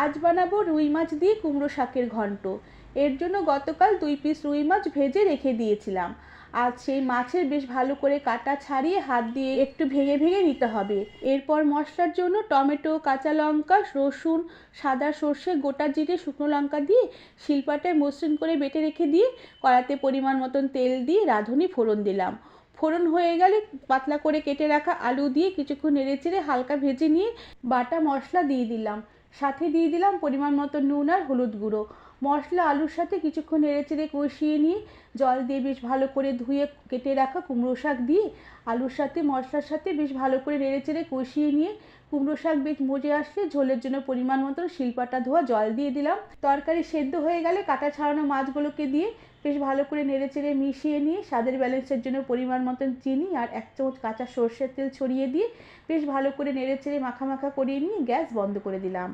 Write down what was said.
আজ বানাবো রুই মাছ দিয়ে কুমড়ো শাকের ঘন্ট। এর জন্য গতকাল দুই পিস রুই মাছ ভেজে রেখে দিয়েছিলাম। আজ সেই মাছের বেশ ভালো করে কাটা ছাড়িয়ে হাত দিয়ে একটু ভেঙে ভেঙে নিতে হবে। এরপর মশলার জন্য টমেটো, কাঁচা লঙ্কা, রসুন, সাদা সর্ষে, গোটা জিরে, শুকনো লঙ্কা দিয়ে শিলপাটায় মসৃণ করে বেটে রেখে দিয়ে কড়াতে পরিমাণ মতন তেল দিয়ে রাঁধুনি ফোড়ন দিলাম। ফোড়ন হয়ে গেলে পাতলা করে কেটে রাখা আলু দিয়ে কিছুক্ষণ নেড়ে চেড়ে হালকা ভেজে নিয়ে বাটা মশলা দিয়ে দিলাম। সাথে দিয়ে দিলাম পরিমাণ মতো নুন আর হলুদ গুঁড়ো। মশলা, আলুর সাথে কিছুক্ষণ নেড়েচেড়ে কষিয়ে নিয়ে জল দিয়ে বেশ ভালো করে ধুয়ে কেটে রাখা কুমড়ো শাক দিয়ে আলুর সাথে, মশলার সাথে বেশ ভালো করে নেড়েচেড়ে কষিয়ে নিয়ে কুমড়ো শাক বেশ মজে আসলে ঝোলের জন্য পরিমাণ মতো শিলপাটা ধোয়া জল দিয়ে দিলাম। তরকারি সেদ্ধ হয়ে গেলে কাটা ছাড়ানো মাছগুলোকে দিয়ে বেশ ভালো করে নেড়েচেড়ে মিশিয়ে নিয়ে স্বাদের ব্যালেন্সের জন্য পরিমাণ মতন চিনি আর এক চামচ কাঁচা সর্ষের তেল ছড়িয়ে দিয়ে বেশ ভালো করে নেড়েচেড়ে মাখা মাখা করিয়ে নিয়ে গ্যাস বন্ধ করে দিলাম।